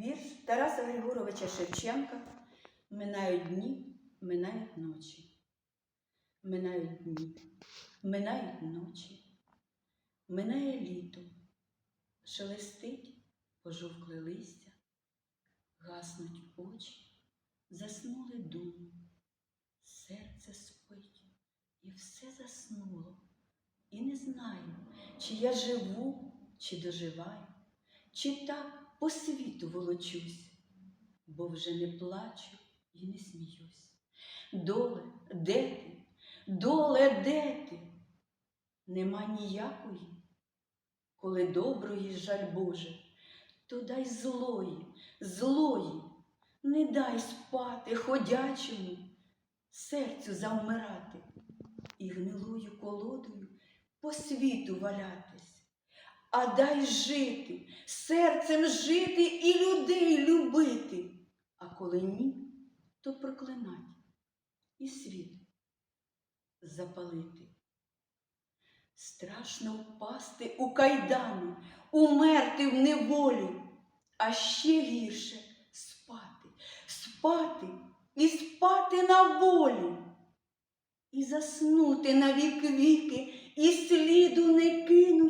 Вірш Тараса Григоровича Шевченка Минають дні, минають ночі. Минають дні, минають ночі. Минає літо, шелестить пожовкле листя, гаснуть очі, заснули думи, серце спить, і все заснуло. І не знаю, чи я живу, чи доживаю, чи так по світу волочусь, бо вже не плачу і не сміюсь. Доле, де ти? Доле, де ти? Нема ніякої, коли доброї жаль Боже, то дай злої, злої, не дай спати ходячому, серцю завмирати і гнилою колодою по світу валятись, а дай жити, серцем жити і людей любити, а коли ні, то проклинать і світ запалити. Страшно впасти у кайдани, умерти в неволі, а ще гірше спати, спати і спати на волі, і заснути на вік віки, і сліду не ніякого.